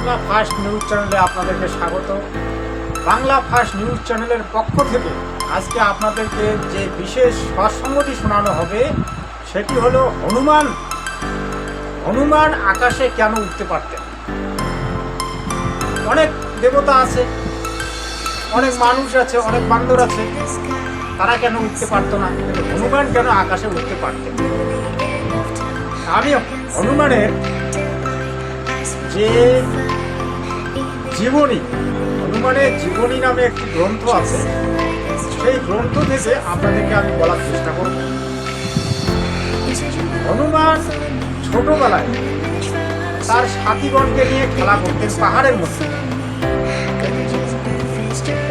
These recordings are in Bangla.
বাংলা ফার্স্ট নিউজ চ্যানেলে আপনাদেরকে স্বাগত। বাংলা ফার্স্ট নিউজ চ্যানেলের পক্ষ থেকে আজকে আপনাদেরকে যে বিশেষ সৎসঙ্গতি শোনানো হবে, সেটি হলো হনুমান। হনুমান আকাশে কেন উঠতে পারতেন? অনেক দেবতা আছে, অনেক মানুষ আছে, অনেক বান্দর আছে, তারা কেন উঠতে পারতো না? হনুমান কেন আকাশে উঠতে পারতেন? আমি হনুমানের যে জীবনী, হনুমানের জীবনী নামে একটি গ্রন্থ আছে। সেই গ্রন্থ থেকে আপনাদেরকে আমি বলার চেষ্টা করব। হনুমান ছোটবেলায় তার সাথীগণকে নিয়ে খেলা করতেন পাহাড়ের মধ্যে।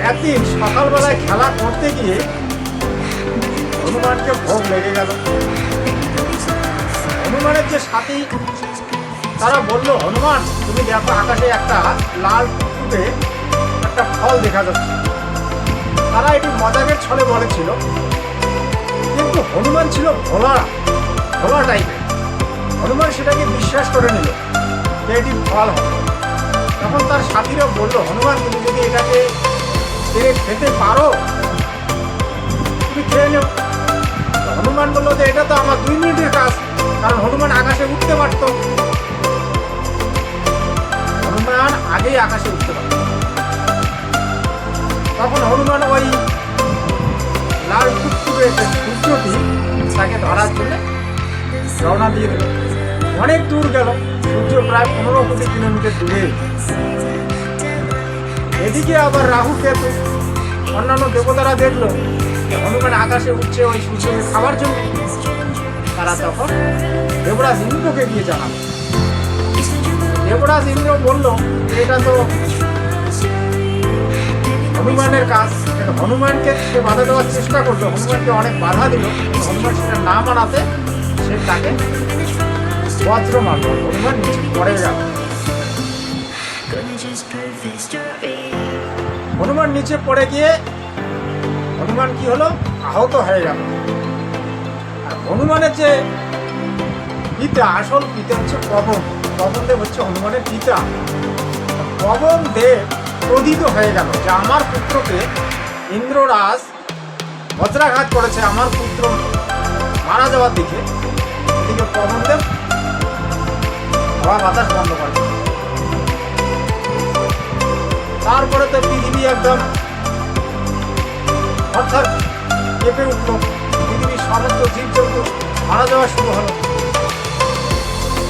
একদিন সকালবেলায় খেলা করতে গিয়ে হনুমানকে ভোগ লেগে গেল। হনুমানের যে সাথী তারা বলল, হনুমান, তুমি দেখো আকাশে একটা লাল টুকুতে একটা ফল দেখা যাচ্ছে। তারা এটি মজাকের ছলে বলেছিল, কিন্তু হনুমান ছিল ভোলা ভোলা টাইপের হনুমান সেটাকে বিশ্বাস করে নিল যে এটি ফল হবে। তখন তার সাথীরা বলল, হনুমান, তুমি যদি এটাকে পেরে খেতে পারো, তুমি খেয়ে নেও। হনুমান বলল যে, এটা তো আমার দুই মিনিটের কাজ। কারণ হনুমান আকাশে উঠতে পারতো। হনুমান আগেই আকাশে উঠতে পারত তখন হনুমান ওই লাল টুকটুকে সূর্যটি তাকে ধরার জন্য রওনা দিয়ে দিল। অনেক দূর গেল। সূর্য প্রায় পনেরো কোটি কিলোমিটার দূরে। এদিকে আবার রাহু কেতু অন্যান্য দেবতারা দেখল হনুমান আকাশে উঠছে ওই সূর্যকে খাওয়ার জন্য। তারা তখন দেবরাজ ইন্দ্রকে গিয়ে জানালো। দেবরাজ ইন্দ্র বলল, এটা তো হনুমানের কাজ। হনুমানকে সে বাধা দেওয়ার চেষ্টা করল, হনুমানকে অনেক বাধা দিল, হনুমান সেটা না মানাতে সে তাকে বজ্র মারল, হনুমান নিচে পড়ে গেল. হনুমান নিচে পড়ে গিয়ে হনুমান কি হলো? আহত হয়ে গেল। আর হনুমানের যে পিতা, আসল পিতা হচ্ছে পবন। পবন দেব হচ্ছে হনুমানের পিতা। পবন দেব ক্রোধিত হয়ে গেল যে আমার পুত্রকে ইন্দ্ররাজ বজ্রাঘাত করেছে আমার পুত্র মারা যাওয়ার দিকে। এদিকে পবন দেব হাওয়া বাতাস বন্ধ করে। তারপরে তো পৃথিবী একদম অর্থাৎ কেঁপে উঠল। পৃথিবীর সমস্ত জীবজন্তু মারা যাওয়া শুরু হলো।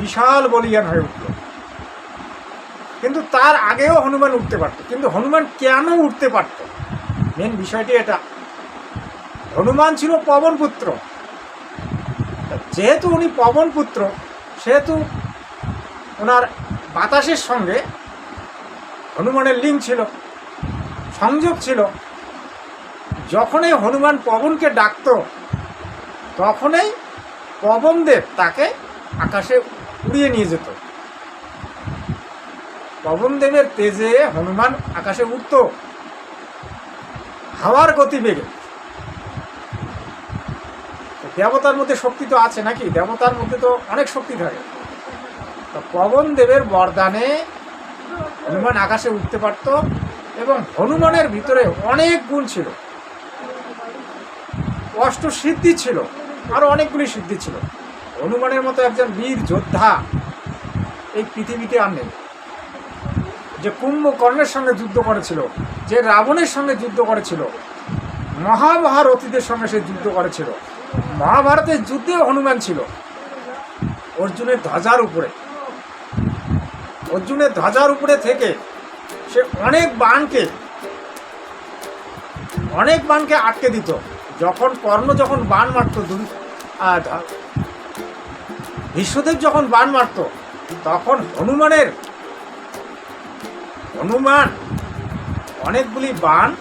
বিশাল বলিয়ান হয়ে উঠল। কিন্তু তার আগেও হনুমান উঠতে পারত। কিন্তু হনুমান কেন উঠতে পারত? মেন বিষয়টি এটা। হনুমান ছিল পবন পুত্র। যেহেতু উনি পবন পুত্র, সেহেতু ওনার বাতাসের সঙ্গে হনুমানের লিঙ্ক ছিল, সংযোগ ছিল। যখনই হনুমান পবনকে ডাকতো, তখনই পবনদেব তাকে আকাশে উড়িয়ে নিয়ে যেত। পবনদেবের তেজে হনুমান আকাশে উঠত। হাওয়ার গতি গতিবেগে দেবতার মধ্যে শক্তি তো আছে নাকি? দেবতার মধ্যে তো অনেক শক্তি থাকে। তো পবনদেবের বরদানে হনুমান আকাশে উঠতে পারত এবং হনুমানের ভিতরে অনেক গুণ ছিল। অষ্ট সিদ্ধি ছিল আরও অনেকগুলি সিদ্ধি ছিল। হনুমানের মতো একজন বীর যোদ্ধা এই পৃথিবীতে আর নেই। যে কুম্ভকর্ণের সঙ্গে যুদ্ধ করেছিল, যে রাবণের সঙ্গে যুদ্ধ করেছিল মহাভারতীদের সঙ্গে সে যুদ্ধ করেছিল। মহাভারতের যুদ্ধে হনুমান ছিল। অর্জুনের ধ্বজার উপরে। অর্জুনের ধ্বজার উপরে থেকে সে অনেক বাণকে অনেক বাণকে আটকে দিত। যখন কর্ণ যখন বাণ মারত ভীষ্মদেব যখন বান মারত, তখন হনুমানের হনুমান অনেকগুলি বান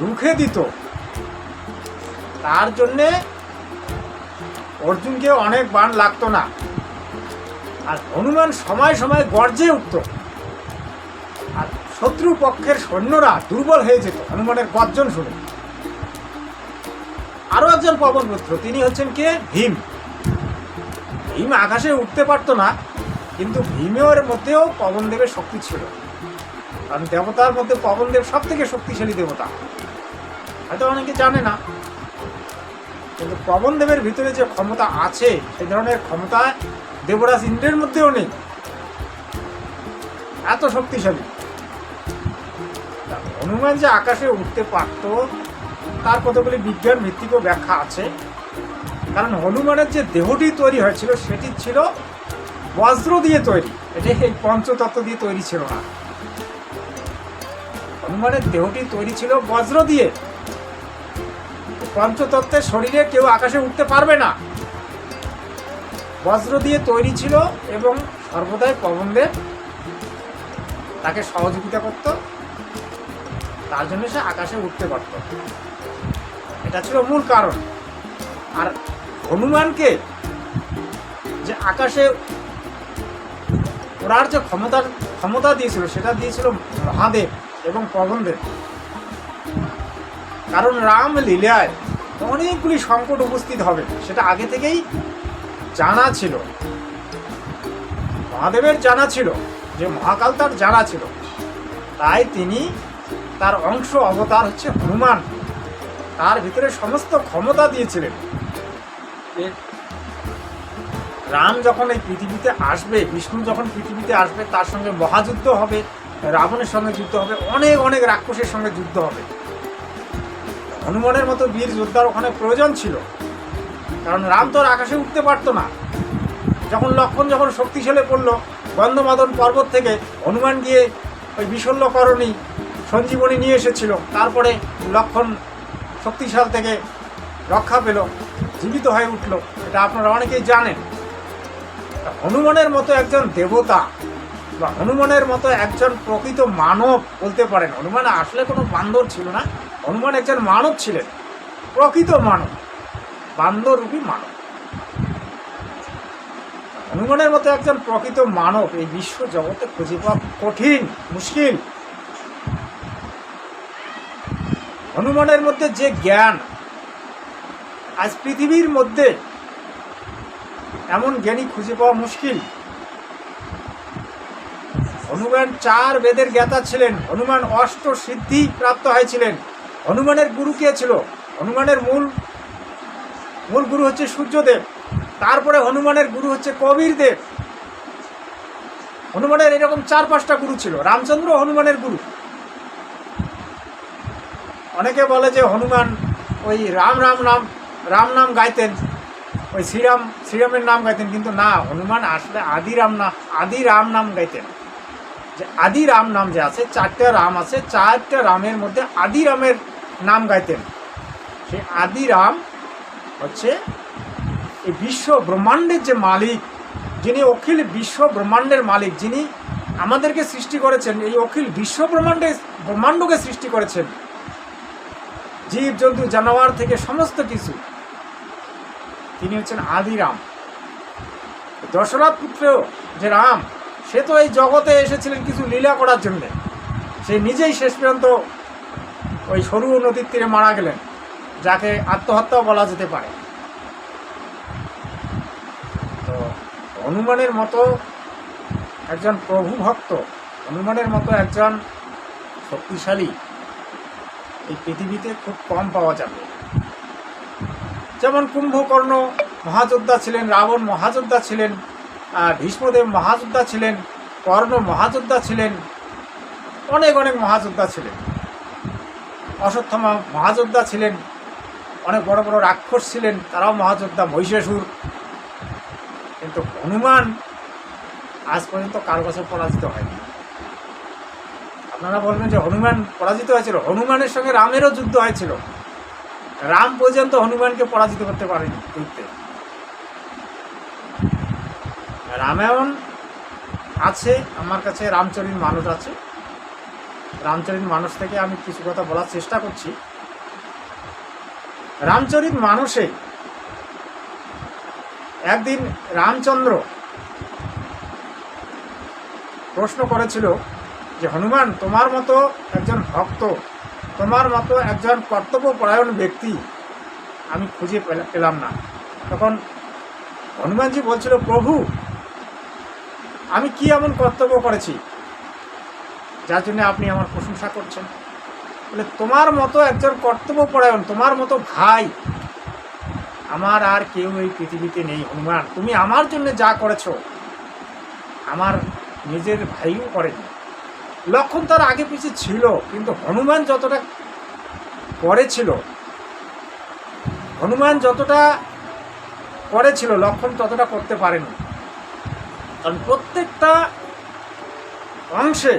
রুখে দিত। তার জন্যে অর্জুনকে অনেক বান লাগতো না। আর হনুমান সময় সময় গর্জে উঠত। আর শত্রু পক্ষের সৈন্যরা দুর্বল হয়ে যেত, হনুমানের গর্জন শুনে। আরও একজন পবন পুত্র তিনি হচ্ছেন কে? ভীম। ভীম আকাশে উঠতে পারতো না, কিন্তু ভীমের মধ্যেও পবনদেবের শক্তি ছিল। কারণ দেবতার মধ্যে পবনদেব সব থেকে শক্তিশালী দেবতা। হয়তো অনেকে জানে না। কিন্তু পবনদেবের ভিতরে যে ক্ষমতা আছে সেই ধরনের ক্ষমতা দেবরাজ ইন্দ্রের মধ্যেও নেই। এত শক্তিশালী। হনুমান যে আকাশে উঠতে পারত, তার কতগুলি বিজ্ঞান ভিত্তিকও ব্যাখ্যা আছে? কারণ হনুমানের যে দেহটি তৈরি হয়েছিল, সেটি ছিল বজ্র দিয়ে তৈরি। এটি এই পঞ্চতত্ত্ব দিয়ে তৈরি ছিল না। হনুমানের দেহটি তৈরি ছিল বজ্র দিয়ে। পঞ্চতত্ত্বের শরীরে কেউ আকাশে উঠতে পারবে না। বজ্র দিয়ে তৈরি ছিল এবং সর্বদাই পবনদেব তাকে সহযোগিতা করত। তার জন্য সে আকাশে উঠতে পারত। এটা ছিল মূল কারণ। আর হনুমানকে যে আকাশে ওরার যে ক্ষমতার ক্ষমতা দিয়েছিল, সেটা দিয়েছিল মহাদেব এবং পবনদেব। কারণ রাম লীলায় অনেকগুলি সংকট উপস্থিত হবে, সেটা আগে থেকেই জানা ছিল। মহাদেবের জানা ছিল, যে মহাকাল তার জানা ছিল। তাই তিনি তার অংশ অবতার হচ্ছে হনুমান। তার ভিতরে সমস্ত ক্ষমতা দিয়েছিলেন। এ- রাম যখন এই পৃথিবীতে আসবে, বিষ্ণু যখন পৃথিবীতে আসবে, তার সঙ্গে মহাযুদ্ধ হবে, রাবণের সঙ্গে যুদ্ধ হবে, অনেক অনেক রাক্ষসের সঙ্গে যুদ্ধ হবে। হনুমানের মতো বীর যোদ্ধার ওখানে প্রয়োজন ছিল। কারণ রাম তো আর আকাশে উঠতে পারতো না। যখন লক্ষণ যখন শক্তিশালী পড়ল গন্ধমাদন পর্বত থেকে হনুমান গিয়ে ওই বিশল্যকরণী সঞ্জীবনী নিয়ে এসেছিল। তারপরে লক্ষণ শক্তিশাল থেকে রক্ষা পেল। জীবিত হয়ে উঠল। এটা আপনারা অনেকেই জানেন। হনুমানের মতো একজন দেবতা বা হনুমানের মতো একজন প্রকৃত মানব বলতে পারেন। হনুমান আসলে কোনো বান্দর ছিল না। হনুমান একজন মানব ছিলেন। প্রকৃত মানব। বান্দররূপী মানব। হনুমানের মতো একজন প্রকৃত মানব এই বিশ্ব জগতে খুঁজে পাওয়া কঠিন, মুশকিল। হনুমানের মধ্যে যে জ্ঞান আজ পৃথিবীর মধ্যে এমন জ্ঞানী খুঁজে পাওয়া মুশকিল। হনুমান চার বেদের জ্ঞাতা ছিলেন, হনুমান অষ্ট সিদ্ধি প্রাপ্ত হয়েছিলেন। হনুমানের গুরু কে ছিল? হনুমানের মূল মূল গুরু হচ্ছে সূর্যদেব। তারপরে হনুমানের গুরু হচ্ছে কবির দেব হনুমানের এরকম চার পাঁচটা গুরু ছিল, রামচন্দ্র হনুমানের গুরু। অনেকে বলে যে হনুমান ওই রাম রাম নাম রাম নাম গাইতেন। ওই শ্রীরাম, শ্রীরামের নাম গাইতেন, কিন্তু না, হনুমান আসলে আদি রাম না, আদি রাম নাম গাইতেন। যে আদি রাম নাম যে আছে, চারটা রাম আছে, চারটা রামের মধ্যে আদি রামের নাম গাইতেন। সেই আদি রাম হচ্ছে এই বিশ্ব ব্রহ্মাণ্ডের যে মালিক, যিনি অখিল বিশ্ব ব্রহ্মাণ্ডের মালিক, যিনি আমাদেরকে সৃষ্টি করেছেন, এই অখিল বিশ্ব ব্রহ্মাণ্ডে, ব্রহ্মাণ্ডকে সৃষ্টি করেছেন। জীব জন্তু জানোয়ার থেকে সমস্ত কিছু। তিনি হচ্ছেন আদি রাম। দশরথ পুত্র যে রাম, সে তো এই জগতে এসেছিলেন কিছু লীলা করার জন্যে। সে নিজেই শেষ পর্যন্ত ওই সরু নদীর তীরে মারা গেলেন, যাকে আত্মহত্যাও বলা যেতে পারে। তো হনুমানের মতো একজন প্রভু ভক্ত, হনুমানের মতো একজন শক্তিশালী এই পৃথিবীতে খুব কম পাওয়া যাবে। যেমন কুম্ভকর্ণ মহাযোদ্ধা ছিলেন, রাবণ মহাযোদ্ধা ছিলেন ভীষ্মদেব মহাযোদ্ধা ছিলেন, কর্ণ মহাযোদ্ধা ছিলেন, অনেক অনেক মহাযোদ্ধা ছিলেন। অশ্বত্থমা মহাযোদ্ধা ছিলেন, অনেক বড় বড় রাক্ষস ছিলেন, তারাও মহাযোদ্ধা, মহিষাসুর। কিন্তু হনুমান আজ পর্যন্ত কারও কাছে পরাজিত হয়নি। আপনারা বলবেন যে হনুমান পরাজিত হয়েছিল? হনুমানের সঙ্গে রামেরও যুদ্ধ হয়েছিল। রাম পর্যন্ত হনুমানকে পরাজিত করতে পারেনি যুদ্ধে রামায়ণ আছে, আমার কাছে রামচরিত মানুষ আছে। রামচরিত মানুষ থেকে আমি কিছু কথা বলার চেষ্টা করছি। রামচরিত মানুষে একদিন রামচন্দ্র প্রশ্ন করেছিল যে, হনুমান, তোমার মতো একজন ভক্ত তোমার মতো একজন কর্তব্যপরায়ণ ব্যক্তি আমি খুঁজে পেলা- পেলাম না। তখন হনুমানজি বলছিল, প্রভু, আমি কি এমন কর্তব্য করেছি? যার জন্য আপনি আমার প্রশংসা করছেন। বলে, তোমার মতো একজন কর্তব্যপরায়ণ, তোমার মতো ভাই, আমার আর কেউ এই পৃথিবীতে নেই, হনুমান। তুমি আমার জন্য যা করেছ, আমার নিজের ভাইও করেনি। লক্ষণ তার আগে পিছিয়ে ছিল, কিন্তু হনুমান যতটা করেছিল হনুমান যতটা করেছিল লক্ষণ ততটা করতে পারেনি। কারণ প্রত্যেকটা অংশে,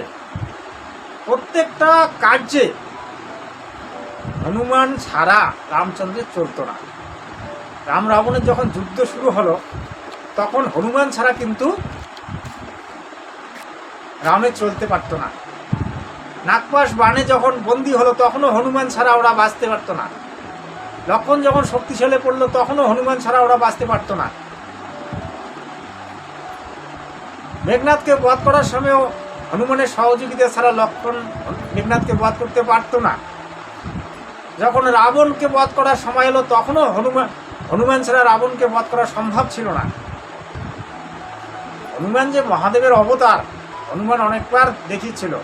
প্রত্যেকটা কার্যে হনুমান ছাড়া রামচন্দ্রের চলতো না। রাম রাবণের যখন যুদ্ধ শুরু হলো, তখন হনুমান ছাড়া কিন্তু রামে চলতে পারতো না। নাগপাশ বাণে যখন বন্দি হলো, তখনও হনুমান ছাড়া ওরা বাঁচতে পারতো না। লক্ষণ যখন শক্তিশালী পড়ল, তখনও হনুমান ছাড়া ওরা বাঁচতে পারতো না। মেঘনাথকে বধ করার সময়ও হনুমানের সহযোগিতা ছাড়া লক্ষণ মেঘনাথকে বধ করতে পারতো না। যখন রাবণকে বধ করার সময় এলো, তখনও হনুমান হনুমান ছাড়া রাবণকে বধ করা সম্ভব ছিল না। হনুমান যে মহাদেবের অবতার হনুমান অনেকবার দেখিয়েছিল।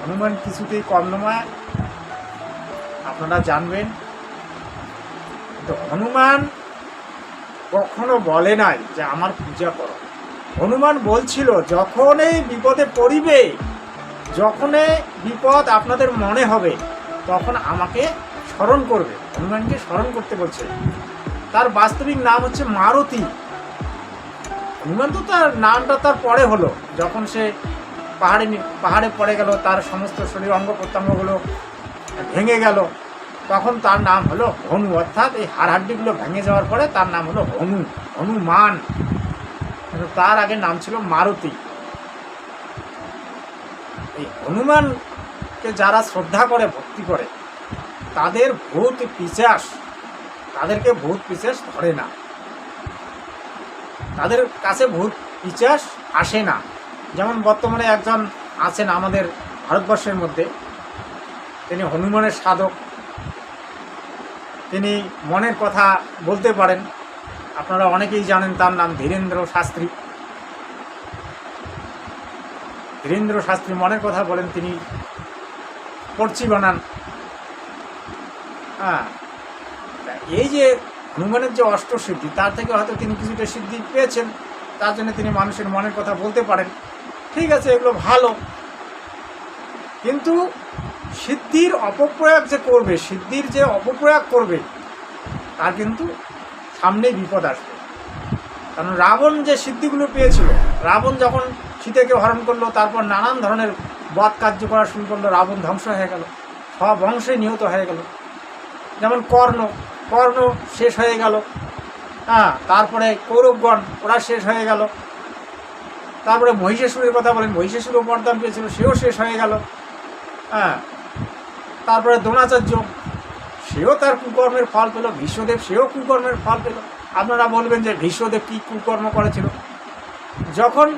হনুমান কিছুতেই কম নয়। আপনারা জানবেন। তো হনুমান কখনো বলে নাই যে আমার পূজা করো। হনুমান বলছিল, যখনই বিপদে পড়িবে, যখনই বিপদ আপনাদের মনে হবে, তখন আমাকে স্মরণ করবে। হনুমানকে স্মরণ করতে বলছে। তার বাস্তবিক নাম হচ্ছে মারুতি। হনুমান তো তার নামটা তার পরে হলো, যখন সে পাহাড়ে পাহাড়ে পড়ে গেল, তার সমস্ত শরীর অঙ্গ প্রত্যঙ্গগুলো ভেঙে গেল, তখন তার নাম হলো হনু। অর্থাৎ এই হাড় হাড্ডিগুলো ভেঙে যাওয়ার পরে তার নাম হলো হনু, হনুমান। তার আগে নাম ছিল মারুতি। এই হনুমানকে যারা শ্রদ্ধা করে, ভক্তি করে, তাদের ভূত পিচাস তাদেরকে ভূত পিচাস ধরে না। তাদের কাছে ভূত ইতিহাস আসে না। যেমন বর্তমানে একজন আছেন আমাদের ভারতবর্ষের মধ্যে। তিনি হনুমানের সাধক। তিনি মনের কথা বলতে পারেন। আপনারা অনেকেই জানেন তার নাম ধীরেন্দ্র শাস্ত্রী। ধীরেন্দ্র শাস্ত্রী মনের কথা বলেন, তিনি পড়ছি বানান। হ্যাঁ এই যে হনুমানের যে অষ্টসিদ্ধি তার থেকে হয়তো তিনি কিছুটা সিদ্ধি পেয়েছেন, তার জন্য তিনি মানুষের মনের কথা বলতে পারেন। ঠিক আছে, এগুলো ভালো। কিন্তু সিদ্ধির অপপ্রয়োগ যে করবে, সিদ্ধির যে অপপ্রয়োগ করবে, তার কিন্তু সামনেই বিপদ আসবে। কারণ রাবণ যে সিদ্ধিগুলো পেয়েছিল, রাবণ যখন সীতাকে হরণ করল, তারপর নানান ধরনের বধ কার্য করা শুরু করল, রাবণ ধ্বংস হয়ে গেল, সব অংশে নিহত হয়ে গেল। যেমন কর্ণ কর্ণ শেষ হয়ে গেল। হ্যাঁ তারপরে কৌরবগণ, ওরা শেষ হয়ে গেল। তারপরে মহিষাসুরের কথা বলেন মহিষাসুরও বরদান পেয়েছিল, সেও শেষ হয়ে গেল। হ্যাঁ তারপরে দ্রোণাচার্য, সেও তার কুকর্মের ফল পেল ভীষ্মদেব সেও কুকর্মের ফল পেল। আপনারা বলবেন যে ভীষ্মদেব কী কুকর্ম করেছিল? যখন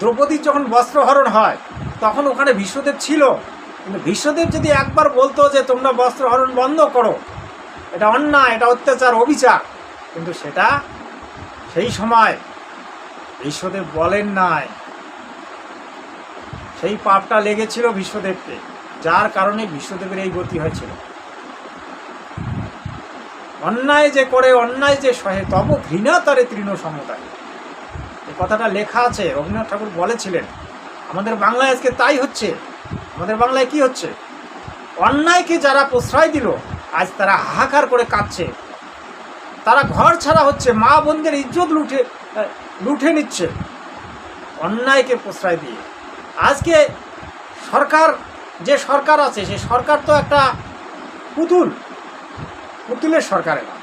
দ্রৌপদীর যখন বস্ত্রহরণ হয়, তখন ওখানে ভীষ্মদেব ছিল। কিন্তু ভীষ্মদেব যদি একবার বলতো যে তোমরা বস্ত্রহরণ বন্ধ করো, এটা অন্যায়, এটা অত্যাচার, অবিচার। কিন্তু সেটা সেই সময় বিশ্বদেব বলেন নাই। সেই পাপটা লেগেছিল বিশ্বদেবকে যার কারণে বিশ্বদেবের এই গতি হয়েছিল। অন্যায় যে করে, অন্যায় যে সহে, তব ঘৃণা তারে তৃণ সমতায়। এই কথাটা লেখা আছে, রবীন্দ্রনাথ ঠাকুর বলেছিলেন, আমাদের বাংলায় আজকে তাই হচ্ছে। আমাদের বাংলায় কি হচ্ছে? অন্যায়কে যারা প্রশ্রয় দিল, আজ তারা হাহাকার করে কাঁদছে। তারা ঘর ছাড়া হচ্ছে, মা বোনদের ইজ্জত লুঠে লুঠে নিচ্ছে। অন্যায়কে প্রশ্রয় দিয়ে। আজকে সরকার, যে সরকার আছে সে সরকার তো একটা পুতুল। পুতুলের সরকার এরা।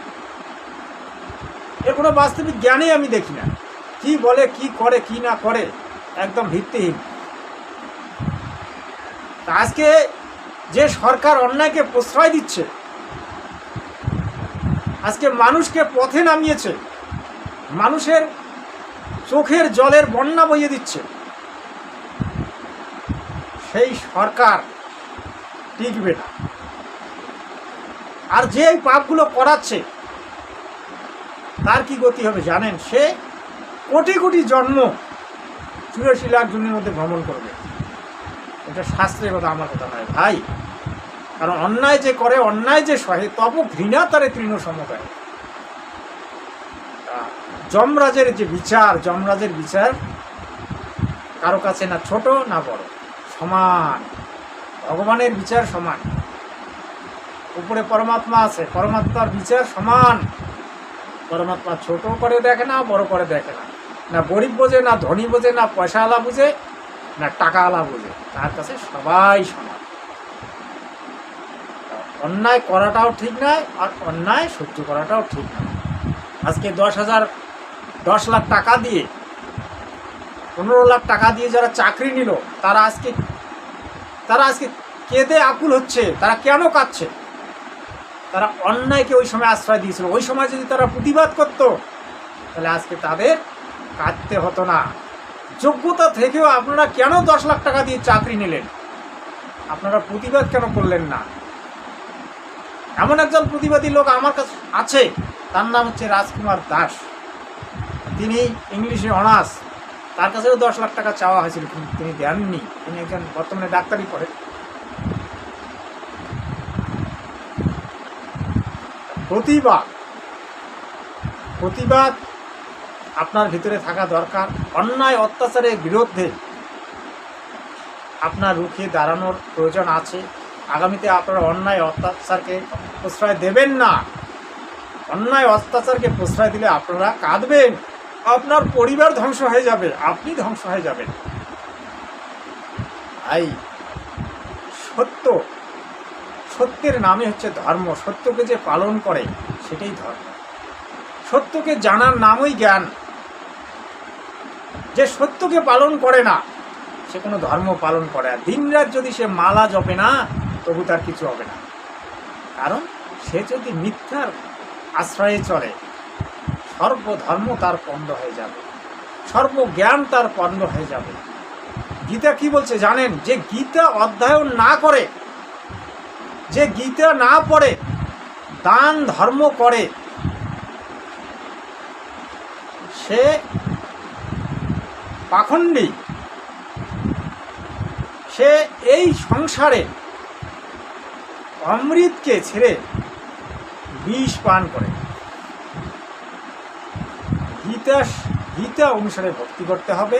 এর কোনো বাস্তবিক জ্ঞানই আমি দেখি না। কি বলে, কি করে, কি না করে, একদম ভিত্তিহীন। আজকে যে সরকার অন্যায়কে প্রশ্রয় দিচ্ছে, আজকে মানুষকে পথে নামিয়েছে, মানুষের চোখের জলের বন্যা বইয়ে দিচ্ছে, সেই সরকার টিকবে না। আর যে পাপগুলো করাচ্ছে, তার কি গতি হবে জানেন? সে কোটি কোটি জন্ম চুরাশি লাখ জনের মধ্যে ভ্রমণ করবে। এটা শাস্ত্রের কথা, আমার কথা নয়, ভাই। কারণ অন্যায় যে করে, অন্যায় যে সহে, তব ঘৃণা তারে তৃণ সমতায়। যমরাজের যে বিচার, যমরাজের বিচার কারও কাছে না ছোট না বড়, সমান। ভগবানের বিচার সমান। উপরে পরমাত্মা আছে, পরমাত্মার বিচার সমান। পরমাত্মা ছোট করে দেখে না, বড় করে দেখে না। না গরিব বোঝে, না ধনী বোঝে, না পয়সাওয়ালা বুঝে না টাকাওয়ালা বুঝে তার কাছে সবাই সমান। অন্যায় করাটাও ঠিক নয়, আর অন্যায় সহ্য করাটাও ঠিক নয়। আজকে দশ হাজার, দশ লাখ টাকা দিয়ে, পনেরো লাখ টাকা দিয়ে যারা চাকরি নিল, তারা আজকে তারা আজকে কেঁদে আকুল হচ্ছে, তারা কেন কাঁদছে? তারা অন্যায়কে ওই সময় আশ্রয় দিয়েছিল। ওই সময় যদি তারা প্রতিবাদ করতো, তাহলে আজকে তাদের কাঁদতে হতো না। যোগ্যতা থেকেও আপনারা কেন দশ লাখ টাকা দিয়ে চাকরি নিলেন? আপনারা প্রতিবাদ কেন করলেন না? এমন একজন প্রতিবাদী লোক আমার কাছে আছে, তার নাম হচ্ছে রাজকুমার দাস। তিনি ইংলিশে অনার্স। তার কাছেও দশ লাখ টাকা চাওয়া হয়েছিল, কিন্তু তিনি দেননি। তিনি একজন বর্তমানে ডাক্তারি করে প্রতিবাদ। প্রতিবাদ আপনার ভিতরে থাকা দরকার। অন্যায়, অত্যাচারের বিরুদ্ধে আপনার রুখে দাঁড়ানোর প্রয়োজন আছে। আগামীতে আপনারা অন্যায়, অত্যাচারকে প্রশ্রয় দেবেন না। অন্যায়, অত্যাচারকে প্রশ্রয় দিলে আপনারা কাঁদবেন। আপনার পরিবার ধ্বংস হয়ে যাবে। আপনি ধ্বংস হয়ে যাবেন। তাই সত্য। সত্যের নামে হচ্ছে ধর্ম। সত্যকে যে পালন করে, সেটাই ধর্ম। সত্যকে জানার নামই জ্ঞান। যে সত্যকে পালন করে না, সে কোনো ধর্ম পালন করে আর দিনরাত যদি সে মালা জপে না, তবু তার কিছু হবে না। কারণ সে যদি মিথ্যার আশ্রয়ে চলে, সর্বধর্ম তার পণ্ড হয়ে যাবে। সর্বজ্ঞান তার পণ্ড হয়ে যাবে। গীতা কি বলছে জানেন? যে গীতা অধ্যয়ন না করে, যে গীতা না পড়ে, দান ধর্ম করে, সে পাখণ্ডী। সে এই সংসারে অমৃতকে ছেড়ে বিষ পান করে। গীতা গীতা অনুসারে ভক্তি করতে হবে।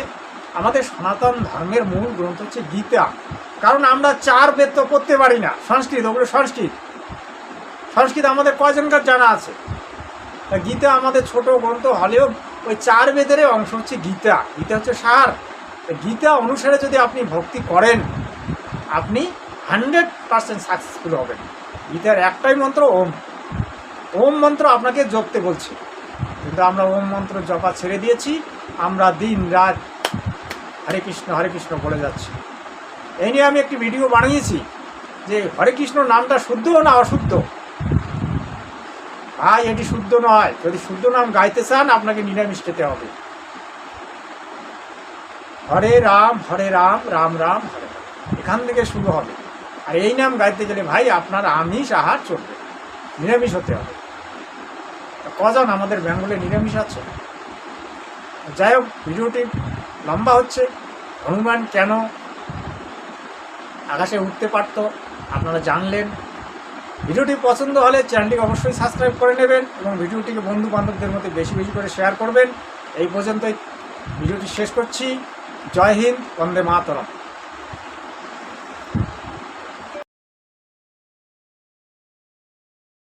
আমাদের সনাতন ধর্মের মূল গ্রন্থ হচ্ছে গীতা। কারণ আমরা চার বেদ তো করতে পারি না। সংস্কৃত, ওগুলো সংস্কৃত। সংস্কৃত আমাদের কয়জনকার জানা আছে? তা গীতা আমাদের ছোট গ্রন্থ হলেও ওই চার বেদের অংশ হচ্ছে গীতা। গীতা হচ্ছে সার। গীতা অনুসারে যদি আপনি ভক্তি করেন, আপনি হান্ড্রেড পার্সেন্ট সাকসেসফুল হবেন। গীতার একটাই মন্ত্র, ওম। ওম মন্ত্র আপনাকে জপতে বলছে। কিন্তু আমরা ওম মন্ত্র জপা ছেড়ে দিয়েছি। আমরা দিন, রাত হরে কৃষ্ণ হরে কৃষ্ণ বলে যাচ্ছি। এই নিয়ে আমি একটি ভিডিও বানিয়েছি যে হরে কৃষ্ণ নামটা শুদ্ধ না অশুদ্ধ? ভাই, এটি শুদ্ধ নয়। যদি শুদ্ধ নাম গাইতে চান, আপনাকে নিরামিষ খেতে হবে। হরে রাম হরে রাম রাম রাম, হরে এখান থেকে শুরু হবে। আর এই নাম গাইতে গেলে ভাই, আপনার আমিষ আহার চলবে। নিরামিষ হতে হবে। কজন আমাদের বেঙ্গলে নিরামিষ আছে? যাই হোক, ভিডিওটি লম্বা হচ্ছে। হনুমান কেন আকাশে উঠতে পারত? আপনারা জানলেন। ভিডিওটি পছন্দ হলে চ্যানেলটিকে অবশ্যই সাবস্ক্রাইব করে নেবেন এবং ভিডিওটিকে বন্ধু বান্ধবদের মধ্যে বেশি বেশি করে শেয়ার করবেন। এই পর্যন্তই ভিডিওটি শেষ করছি। জয় হিন্দ, বন্দে মাতরম।